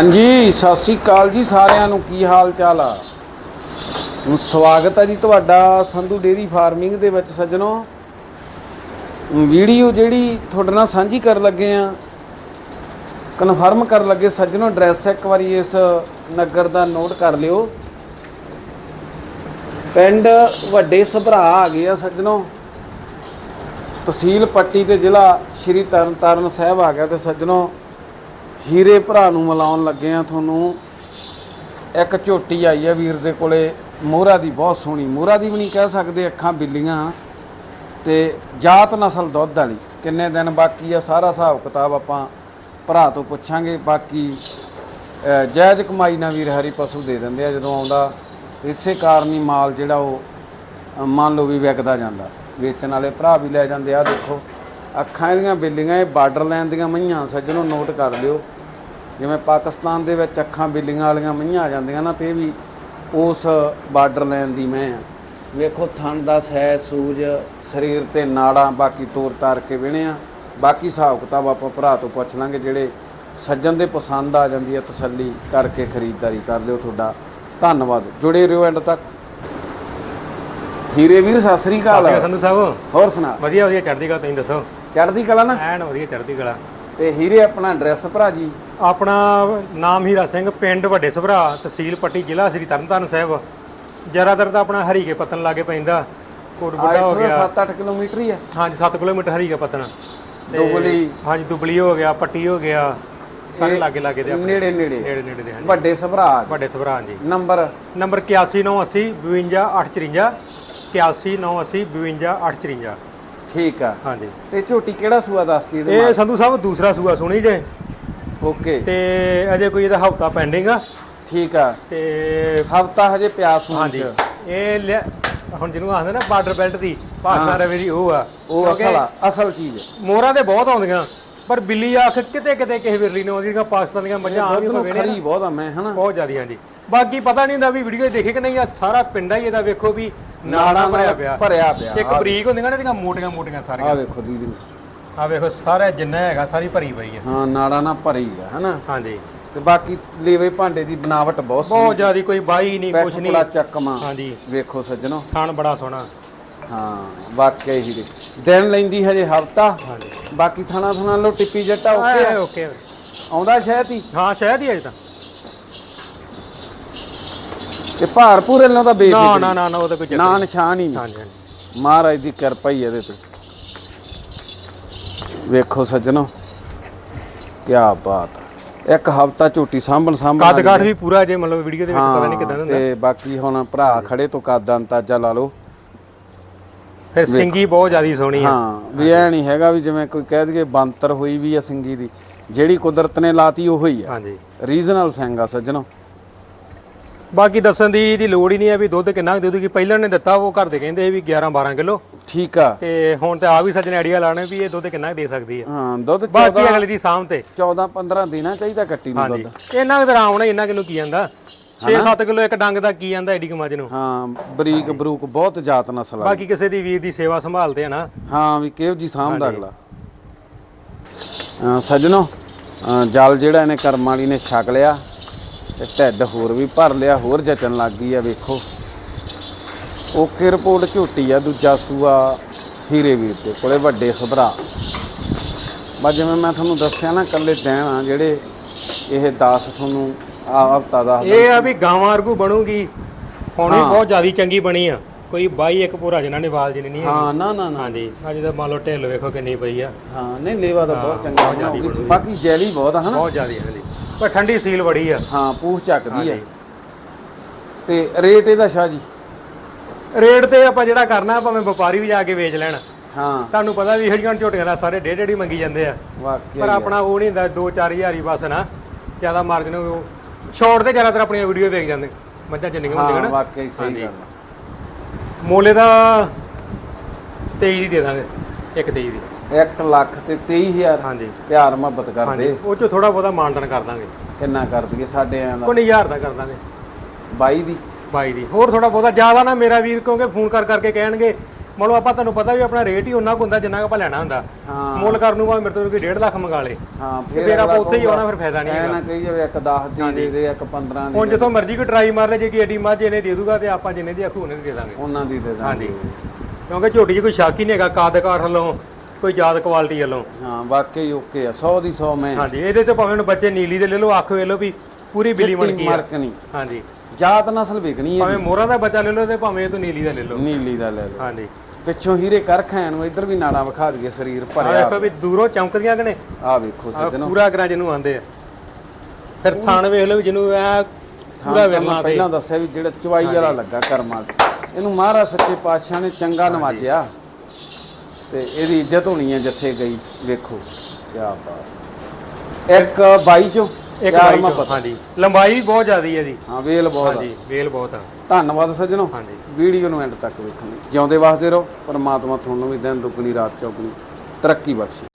ਹਾਂਜੀ, ਸਤਿ ਸ੍ਰੀ ਅਕਾਲ ਜੀ ਸਾਰਿਆਂ ਨੂੰ। ਕੀ ਹਾਲ ਚਾਲ ਆ ਸਵਾਗਤ ਹੈ ਜੀ ਤੁਹਾਡਾ ਸੰਧੂ ਡੇਰੀ ਫਾਰਮਿੰਗ ਦੇ ਵਿੱਚ ਸੱਜਣੋ। ਵੀਡੀਓ ਜਿਹੜੀ ਤੁਹਾਡੇ ਨਾਲ ਸਾਂਝੀ ਕਰਨ ਲੱਗੇ ਆ, ਕਨਫਰਮ ਕਰਨ ਲੱਗੇ ਸੱਜਣੋ, ਐਡਰੈਸ ਇੱਕ ਵਾਰੀ ਇਸ ਨਗਰ ਦਾ ਨੋਟ ਕਰ ਲਿਓ। ਪਿੰਡ ਵੱਡੇ ਸਭਰਾ ਆ ਗਏ ਆ ਸੱਜਣੋ। ਤਹਿਸੀਲ ਪੱਟੀ ਤੇ ਜ਼ਿਲ੍ਹਾ ਸ਼੍ਰੀ ਤਰਨਤਾਰਨ ਸਾਹਿਬ ਆ ਗਿਆ ਤੇ ਸੱਜਣੋ ਹੀਰੇ ਭਰਾ ਨੂੰ ਮਿਲਾਉਣ ਲੱਗੇ ਆ ਤੁਹਾਨੂੰ। ਇੱਕ ਝੋਟੀ ਆਈ ਆ ਵੀਰ ਦੇ ਕੋਲੇ ਮੋਹਰਾ ਦੀ ਬਹੁਤ ਸੋਹਣੀ। ਮੋਹਰਾ ਦੀ ਵੀ ਨਹੀਂ ਕਹਿ ਸਕਦੇ ਅੱਖਾਂ ਬਿੱਲੀਆਂ। ਤੇ ਜਾਤ ਨਸਲ ਦੁੱਧ ਵਾਲੀ ਕਿੰਨੇ ਦਿਨ ਬਾਕੀ ਆ ਸਾਰਾ ਹਿਸਾਬ ਕਿਤਾਬ ਆਪਾਂ ਭਰਾ ਤੋਂ ਪੁੱਛਾਂਗੇ। ਬਾਕੀ ਅ, ਜਾਇਜ਼ ਕਮਾਈ ਨਾਲ ਵੀਰ ਹਰੀ ਪਸ਼ੂ ਦੇ ਦਿੰਦੇ ਆ ਜਦੋਂ ਆਉਂਦਾ ਇਸੇ ਕਾਰਨ ਹੀ ਮਾਲ ਜਿਹੜਾ ਉਹ ਮੰਨ ਲਓ ਵੀ ਵਿਕਦਾ ਜਾਂਦਾ। ਵੇਚਣ ਵਾਲੇ ਭਰਾ ਵੀ ਲੈ ਜਾਂਦੇ ਆ ਦੇਖੋ। ਅੱਖਾਂ ਇਹਦੀਆਂ ਬਿੱਲੀਆਂ ਇਹ ਬਾਰਡਰ ਲਾਈਨ ਦੀਆਂ ਮਈਆਂ ਸੱਜਣੋ ਨੋਟ ਕਰ ਲਿਓ। ਜਿਵੇਂ ਪਾਕਿਸਤਾਨ ਦੇ ਵਿੱਚ ਅੱਖਾਂ ਬਿੱਲੀਆਂ ਵਾਲੀਆਂ ਮਈਆਂ ਆ ਜਾਂਦੀਆਂ ਨਾ ਤੇ ਇਹ ਵੀ ਉਸ ਬਾਰਡਰ ਲਾਈਨ ਦੀ ਮੈਂ ਆ। ਵੇਖੋ ਥਣ ਦਾ ਸਹਿ ਸੂਜ ਸਰੀਰ ਤੇ ਨਾੜਾਂ ਬਾਕੀ ਤੋਰ ਤਾਰ ਕੇ ਵਿਹਣੇ ਆ। ਬਾਕੀ ਹਿਸਾਬ ਕਿਤਾਬ ਆਪਾਂ ਭਰਾ ਤੋਂ ਪੁੱਛ ਲਾਂਗੇ ਜਿਹੜੇ ਸੱਜਣ ਦੇ ਪਸੰਦ ਆ ਜਾਂਦੀ ਹੈ ਤਸੱਲੀ ਕਰਕੇ ਖਰੀਦਦਾਰੀ ਕਰ ਲਿਓ ਤੁਹਾਡਾ। ਧੰਨਵਾਦ। ਜੁੜੇ ਰਹੋ ਐਂਡ ਤੱਕ। ਹੀਰੇ ਵੀਰ ਸਤਿ ਸ੍ਰੀ ਅਕਾਲ ਸੰਧੂ ਸਾਹਿਬ। ਹੋਰ ਸੁਣਾ। ਵਧੀਆ ਵਧੀਆ ਚੜ੍ਹਦੀ ਕਲਾ ਤੁਸੀਂ ਦੱਸੋ? ਚੜ੍ਹਦੀ ਕਲਾ ਨਾ? ਐਨ ਵਧੀਆ ਚੜ੍ਹਦੀ ਕਲਾ। ਤੇ ਹੀਰੇ ਆਪਣਾ ਐਡਰੈਸ ਭਰਾ ਜੀ? ਆਪਣਾ ਨਾਮ ਹੀਰਾ ਸਿੰਘ ਪਿੰਡ ਵੱਡੇ ਸਭਰਾ ਤਹਿਸੀਲ ਪੱਟੀ ਜ਼ਿਲ੍ਹਾ ਸ੍ਰੀ ਤਰਨਤਾਰਨ ਸਾਹਿਬ। ਜਰਾਦਰ ਤਾਂ ਆਪਣਾ ਹਰੀਕੇ ਪਤਨ ਲਾਗੇ ਪੈਂਦਾ। ਕੋਟ ਆ ਬੁੱਢਾ ਹੋ ਗਿਆ। 7-8 ਕਿਲੋਮੀਟਰ ਹੀ ਆ। ਹਾਂਜੀ 7 ਕਿਲੋਮੀਟਰ ਹਰੀਕੇ ਪਤਨ ਦੁਬਲੀ। ਹਾਂਜੀ ਦੁਬਲੀ ਹੋ ਗਿਆ ਪੱਟੀ ਹੋ ਗਿਆ। ਸਾਰੇ ਲਾਗੇ ਲਾਗੇ ਦੇ ਆਪਣੇ। ਨੇੜੇ ਨੇੜੇ। ਨੇੜੇ ਨੇੜੇ ਦੇ ਹਾਂਜੀ। ਵੱਡੇ ਸਭਰਾ। ਵੱਡੇ ਸਭਰਾ ਹਾਂਜੀ। ਨੰਬਰ? ਨੰਬਰ 8198 52854 8198 52854 ਠੀਕ ਆ। ਹਾਂਜੀ। ਤੇ ਝੋਟੀ ਕਿਹੜਾ ਸੂਆ ਦੱਸਦੀ ਇਹਦੇ ਇਹ ਸੰਧੂ ਸਾਹਿਬ ਦੂਸਰਾ ਸੂਆ ਸੁਣੀ ਜੇ। ਓਕੇ। ਤੇ ਅਜੇ ਕੋਈ ਇਹਦਾ ਹਫਤਾ ਪੈਂਡਿੰਗ ਆ। ਠੀਕ ਆ। ਤੇ ਹਫਤਾ ਹਜੇ ਪਿਆ ਸੂਣ ਹਾਂਜੀ। ਚ ਇਹ ਲਿਆ- ਹੁਣ ਜਿਹਨੂੰ ਆਖਦੇ ਨਾ ਬਾਰਡਰ ਬੈਲਟ ਦੀ ਭਾਸ਼ਾ ਰਵੇ ਦੀ ਉਹ ਆ। ਉਹ ਅਸਲ ਆ ਅਸਲ ਚੀਜ਼ ਮੋਹਰਾਂ ਤੇ ਬਹੁਤ ਆਉਂਦੀਆਂ ਪਰ ਬਿੱਲੀ ਆਖ ਕਿਤੇ ਕਿਤੇ ਕਿਸੇ ਵਿਰਲੀ ਨੂੰ ਆਉਂਦੀ ਜਿਹੜੀਆਂ ਪਾਕਿਸਤਾਨ ਦੀਆਂ ਮੱਝਾਂ ਆ ਵੀ ਦੁੱਧ ਨੂੰ ਹੋਵੇ ਨੇ। ਖਰੀ ਬਹੁਤ ਆ ਮੈਂ ਹਨਾ? ਬਹੁਤ ਜ਼ਿਆਦੀ ਹਾਂਜੀ। ਬਾਕੀ ਪਤਾ ਨਹੀਂ ਹੁੰਦਾ ਵੀ ਵੀਡੀਓ ਦੇਖੇ ਕਿ ਨਹੀਂ ਆ ਸਾਰਾ ਪਿੰਡਾ ਹੀ ਇਹਦਾ ਵੇਖੋ ਵੀ ਨਾੜਾ ਭਰਿਆ ਪਿਆ। ਭਰਿਆ ਪਿਆ। ਇੱਕ ਬਰੀਕ ਹੁੰਦੀਆਂ ਨੇ ਇਹਦੀਆਂ ਮੋਟੀਆਂ ਮੋਟੀਆਂ ਆ ਸਾਰੀਆਂ ਵੇਖੋ ਦੀਦੀ। ਆ ਵੇਖੋ ਸਾਰਾ ਜਿੰਨਾ ਹੈਗਾ ਸਾਰੀ ਭਰੀ ਪਈ ਆ। ਹਾਂ ਨਾੜਾ ਨਾ ਭਰੀ ਆ ਹਨਾ? ਹਾਂਜੀ। ਤੇ ਬਾਕੀ ਲੇਵੇ ਭਾਂਡੇ ਦੀ ਬਣਾਵਟ ਬਹੁਤ ਸੀ। ਬਹੁਤ ਜ਼ਿਆਦੀ ਕੋਈ ਬਾਈ ਨਹੀਂ ਕੁਛ ਨਹੀਂ। ਬੜਾ ਚੱਕਮਾ ਹਾਂਜੀ। ਵੇਖੋ ਸੱਜਣੋ। ਥਣ ਬੜਾ ਸੋਹਣਾ। ਹਾਂ ਵਾਕਿਆ ਹੀ ਦੇ ਦਿਨ ਲੈਂਦੀ ਹਜੇ ਹਫਤਾ। ਹਾਂਜੀ। ਬਾਕੀ ਥਾਣਾ ਥਾਣਾ ਲੋ ਟਿੱਪੀ ਜੱਟਾ ਓਕੇ ਆ। ਓਕੇ ਆਉਂਦਾ ਸ਼ਾਇਦ ਹੀ? ਹਾਂ ਸ਼ਾਇਦ ਹੀ ਅਜੇ ਤਾਂ। ਤੇ ਭਾਰ ਪੂਰੇ ਨਾਲ ਤਾਂ ਬੇਫਿਕਰ ਨਾ ਨਾ ਨਾ ਨਾ ਉਹ ਤਾਂ ਕੋਈ ਚੱਕਰ ਨਾ। ਨਿਸ਼ਾਨ ਹੀ ਨਹੀਂ। ਹਾਂਜੀ ਹਾਂਜੀ। ਮਹਾਰਾਜ ਦੀ ਕਿਰਪਾ ਹੀ ਇਹਦੇ ਤੇ। ਵੇਖੋ ਸੱਜਣੋ ਕੀ ਬਾਤ। ਇੱਕ ਹਫਤਾ ਝੋਟੀ ਸਾਂਭਣ ਸਾਂਭਣ ਕੱਦ ਕਾਠ ਵੀ ਪੂਰਾ ਜੇ ਮਤਲਬ ਵੀਡੀਓ ਦੇ ਵਿੱਚ ਪਤਾ ਨਹੀਂ ਕਿਦਾਂ ਦਾ ਹੁੰਦਾ ਤੇ ਬਾਕੀ ਹੁਣ ਭਰਾ ਖੜੇ ਤੋਂ ਕੱਦ ਦਾ ਅੰਦਾਜ਼ਾ ਲਾ ਲਓ। ਫਿਰ ਸਿੰਗੀ ਬਹੁਤ ਜ਼ਿਆਦੀ ਸੋਹਣੀ ਆ। ਹਾਂ ਵੀ ਐ ਨਹੀਂ ਹੈਗਾ ਵੀ ਜਿਵੇਂ ਕੋਈ ਕਹਿ ਦਈਏ ਬੰਤਰ ਹੋਈ ਵੀ ਆ ਸਿੰਗੀ ਦੀ। ਜਿਹੜੀ ਕੁਦਰਤ ਨੇ ਲਾਤੀ ਉਹ ਹੀ ਆ। ਹਾਂਜੀ। ਰੀਜਨਲ ਸਿੰਘ ਆ ਸੱਜਣੋ। ਬਾਕੀ ਦੱਸਣ ਦੀ ਦੀ ਲੋੜ ਹੀ ਨਹੀਂ ਹੈ ਵੀ ਦੁੱਧ ਕਿੰਨਾ ਕੁ ਦੇ ਦੂਗੀ। ਪਹਿਲਾਂ ਨੇ ਦਿੱਤਾ ਉਹ ਘਰ ਦੇ ਕਹਿੰਦੇ ਸੀ ਵੀ 11 12 ਕਿਲੋ। ਠੀਕ ਆ। ਤੇ ਹੁਣ ਤੇ ਆ ਵੀ ਸੱਜਣ ਆਈਡੀਆ ਲਾਣੇ ਵੀ ਇਹ ਦੁੱਧ ਕਿੰਨਾ ਕੁ ਦੇ ਸਕਦੀ ਹੈ ਹਾਂ ਦੁੱਧ ਬਾਕੀ ਅਗਲੇ ਦੀ ਸਾਂਭ ਤੇ। 14 15 ਦੇਣਾ ਚਾਹੀਦਾ ਕੱਟੀ ਨੂੰ ਹਾਂਜੀ। ਦੁੱਧ। ਇਹਨਾਂ ਕੁ ਤਾਂ ਆਰਾਮ ਨਾਲ ਇਹਨਾਂ ਕਿਨੂੰ ਕੀ ਜਾਂਦਾ 6-7 ਕਿਲੋ ਇੱਕ ਡੰਗ ਦਾ ਕੀ ਜਾਂਦਾ ਐਡੀ ਕਮਾਜ ਨੂੰ? ਹਾਂ ਬਰੀਕ ਬਰੂਕ ਬਹੁਤ ਜਾਤ ਨਸਲ ਆ। ਬਾਕੀ ਕਿਸੇ ਦੀ ਵੀਰ ਦੀ ਸੇਵਾ ਸੰਭਾਲਦੇ ਆ ਨਾ। ਹਾਂ ਵੀ ਕਿਹੋ ਜੀ ਸਾਂਭਦਾ ਅਗਲਾ। ਅਹ ਸੱਜਣੋ ਅਹ ਜਲ ਜਿਹੜਾ ਇਹਨੇ ਕਰਮ ਵਾਲੀ ਨੇ ਛਕ ਲਿਆ। ਤੇ ਢਿੱਡ ਹੋਰ ਵੀ ਭਰ ਲਿਆ ਹੋਰ ਜਚਣ ਲੱਗ ਗਈ ਆ ਵੇਖੋ। ਓਕੇ ਰਿਪੋਰਟ ਝੋਟੀ ਆ ਦੂਜਾ ਸੂਆ ਹੀਰੇ ਵੀਰ ਦੇ ਕੋਲੇ ਵੱਡੇ ਸਭਰਾ। ਬਸ ਜਿਵੇਂ ਮੈਂ ਤੁਹਾਨੂੰ ਦੱਸਿਆ ਨਾ ਕੱਲੇ ਦਿਨ ਆ ਜਿਹੜੇ ਇਹ 10 ਤੁਹਾਨੂੰ ਆ ਹਫਤਾ ਦਾ ਇਹ ਆ ਵੀ ਗਾਵਾਂ ਵਰਗੂ ਬਣੂਗੀ। ਹੁਣ ਵੀ ਬਹੁਤ ਜ਼ਿਆਦੀ ਚੰਗੀ ਬਣੀ ਆ। ਕੋਈ ਬਾਈ ਇੱਕ ਪੂਰਾ ਜਿਨ੍ਹਾਂ ਨੇ ਵਾਲ ਜਿੰਨੀ ਨਹੀਂ ਹਾਂ ਨਾ ਨਾ ਨਾ। ਹਾਂਜੀ ਅੱਜ ਤਾਂ ਮੰਨ ਲਓ ਢਿੱਲ ਵੇਖੋ ਕਿੰਨੀ ਪਈ ਆ। ਹਾਂ ਨਹੀਂ ਲੇਵਾ ਤਾਂ ਬਹੁਤ ਚੰਗਾ ਬਾਕੀ ਜੈਲੀ ਬਹੁਤ ਆ ਹਨਾ? ਬਹੁਤ ਜ਼ਿਆਦੀ ਹੈ ਪਰ ਠੰਡੀ ਸੀਲ ਬੜੀ ਆ। ਹਾਂ ਪੂਛ ਚੱਕਦੀ ਆ। ਤੇ ਰੇਟ ਇਹਦਾ ਸ਼ਾਹ ਜੀ? ਰੇਟ ਤੇ ਆਪਾਂ ਜਿਹੜਾ ਕਰਨਾ ਭਾਵੇਂ ਵਪਾਰੀ ਵੀ ਜਾ ਕੇ ਵੇਚ ਲੈਣ। ਹਾਂ। ਤੁਹਾਨੂੰ ਪਤਾ ਵੀ ਇਹੜੀਆਂ ਝੋਟੀਆਂ ਦਾ ਸਾਰੇ ਡੇਢ ਡੇਢ ਹੀ ਮੰਗੀ ਜਾਂਦੇ ਆ। ਵਾਕਿਆ ਪਰ ਆਪਣਾ ਉਹ ਨਹੀਂ ਹੁੰਦਾ 2-4000 ਹੀ ਬਸ ਨਾ। ਜ਼ਿਆਦਾ ਮਾਰਜਨ ਉਹ ਸ਼ਾਰਟ ਤੇ ਜ਼ਿਆਦਾਤਰ ਆਪਣੀਆਂ ਵੀਡੀਓ ਵੇਖ ਜਾਂਦੇ। ਮੱਝਾਂ ਜਿੰਨੀਆਂ ਹੁੰਦੀਆਂ ਹਾਂ ਨਾ। ਵਾਕਿਆ ਸਹੀ। ਗੱਲ। ਮੋਲੇ ਦਾ 23 ਦੀ ਦੇ ਦਾਂਗੇ। ਇੱਕ 23 ਦੀ। 1 ਲੱਖ ਤੇ 23000 ਹਾਂਜੀ। ਪਿਆਰ ਮੁਹੱਬਤ ਕਰਦੇ। ਉਹ ਚ ਥੋੜਾ ਬਹੁਤਾ ਮਾਨਟਨ ਕਰ ਦਾਂਗੇ। ਕਿੰਨਾ ਕਰ ਦਈਏ ਸਾਡੇ ਆਂ ਦਾ? ਕੋਈ 1000 ਦਾ ਕਰ ਦਾਂਗੇ। 22 ਦੀ। 22 ਦੀ। ਹੋਰ ਥੋੜਾ ਬਹੁਤਾ ਜ਼ਿਆਦਾ ਨਾ ਮੇਰਾ ਵੀਰ ਕਿਉਂਕਿ ਫੋਨ ਕਰ ਕਰਕੇ ਕਹਿਣਗੇ ਮਤਲਬ ਆਪਾਂ ਤੁਹਾਨੂੰ ਪਤਾ ਵੀ ਆਪਣਾ ਰੇਟ ਹੀ ਉਹਨਾਂ ਕੁ ਹੁੰਦਾ ਜਿੰਨਾ ਕੁ ਆਪਾਂ ਲੈਣਾ ਹੁੰਦਾ। ਮੁੱਲ ਕਰਨ ਨੂੰ ਭਾਵੇਂ ਮੇਰੇ ਤੋਂ ਕੋਈ 1.5 ਲੱਖ ਮੰਗਾ ਲੇ। ਹਾਂ ਫਿਰ ਆਪਾਂ ਉੱਥੇ ਹੀ ਆਉਣਾ ਫਿਰ ਫਾਇਦਾ ਨਹੀਂ ਹੈਗਾ। ਨਾ ਕਹੀ ਜਾਵੇ ਇੱਕ 10 ਦੀ ਦੇ ਦੇ ਇੱਕ 15 ਦੀ ਹੁਣ ਜਿੱਥੋਂ ਮਰਜ਼ੀ ਕੋਈ ਟਰਾਈ ਮਾਰ ਲੈ ਜੇ ਕਿ ਏਡੀ ਮੱਝ ਇਹਨੇ ਦੇ ਦੂਗਾ ਤੇ ਆਪਾਂ ਜਿੰਨੇ ਦੀ ਆਖੂ ਉਹਨੇ ਦੀ ਦੇ ਦਾਂਗੇ ਉਹਨਾਂ ਦੀ ਦੇ ਦਾਂਗੇ। ਹਾਂਜੀ। ਕਿਉਂਕਿ ਝੋਟੀ 'ਚ ਕੋਈ ਸ਼ੱਕ ਹੀ ਨਹੀਂ ਹੈਗਾ ਕਾਦਕਾਰ ਵੱਲੋਂ ਕੋਈ ਯਾਦ ਕੁਆਲਿਟੀ ਵੱਲੋਂ। ਹਾਂ ਵਾਕਈ ਓਕੇ ਆ 100 ਦੀ 100 ਮੈਂ। ਹਾਂਜੀ ਇਹਦੇ ਤੇ ਭਾਵੇਂ ਹੁਣ ਬੱਚੇ ਨੀਲੀ ਦੇ ਲੈ ਲਓ ਅੱਖ ਵੇ ਲਓ ਵੀ ਪੂਰੀ ਬਿਲੀ ਬਣ ਗਈ ਆ। ਮਾਰਕ ਨਹੀਂ। ਹਾਂਜੀ। ਜਾਤ ਨਸਲ ਵਿਕਣੀ ਹੈ ਭਾਵੇਂ ਮੋਹਰਾਂ ਦਾ ਬੱਚਾ ਲੈ ਲਓ ਤੇ ਭਾਵੇਂ ਇਹ ਤੋਂ ਨੀਲੀ ਦਾ ਲੈ ਲਓ। ਨੀਲੀ ਦਾ ਲੈ ਲਓ। ਹਾਂਜੀ। ਪਿੱਛੋਂ ਹੀਰੇ ਕਰ ਖਾਣ ਨੂੰ ਇੱਧਰ ਵੀ ਨਾੜਾ ਵਿਖਾ ਦਈਏ ਸਰੀਰ ਆ ਭਰਿਆ। ਦੇਖੋ ਵੀ ਦੂਰੋਂ ਚਮਕਦੀਆਂ ਕਿ ਨੇ ਆ ਵੇਖੋ ਆਹ ਸੱਜਣੋ ਪੂਰਾ ਗਰਾਂ ਜਿਹਨੂੰ ਆਂਦੇ ਆ। ਫਿਰ ਥਣ ਵੇਖ ਲਓ ਵੀ ਜਿਹਨੂੰ ਐ ਪੂਰਾ ਪੂਰਾ ਵਿਰਲਾ ਤੇ ਪਹਿਲਾਂ ਦੱਸਿਆ ਵੀ ਜਿਹੜਾ ਚਵਾਈ ਵਾਲਾ ਲੱਗਾ ਕਰਮਾਂ ਚ। ਇਹਨੂੰ ਮਹਾਰਾਜ ਸੱਚੇ ਪਾਤਸ਼ਾਹ ਨੇ ਚੰਗਾ ਨਵਾਜਿਆ। ਤੇ ਇਹਦੀ ਇੱਜ਼ਤ ਹੋਣੀ ਹੈ ਜਿੱਥੇ ਗਈ ਵੇਖੋ ਕੀ ਬਾਤ। ਇੱਕ 22 ਚੋਂ ਇੱਕ ਬਾਈ ਹਾਂਜੀ। ਲੰਬਾਈ ਬਹੁਤ ਜ਼ਿਆਦੀ ਹੈ ਜੀ ਹਾਂ ਵੇਲ ਬਹੁਤ। ਹਾਂਜੀ ਵੇਲ ਬਹੁਤ ਆ। ਧੰਨਵਾਦ ਸੱਜਣੋ। ਹਾਂਜੀ। ਵੀਡੀਓ ਨੂੰ ਐਂਡ ਤੱਕ ਵੇਖਣ ਲਈ। ਜਿਉਂਦੇ ਵਾਸਤੇ ਰਹੋ ਪਰਮਾਤਮਾ ਤੁਹਾਨੂੰ ਵੀ ਦਿਨ ਦੁੱਗਣੀ ਰਾਤ ਚੌਗਣੀ ਤਰੱਕੀ ਬਖਸ਼ੇ।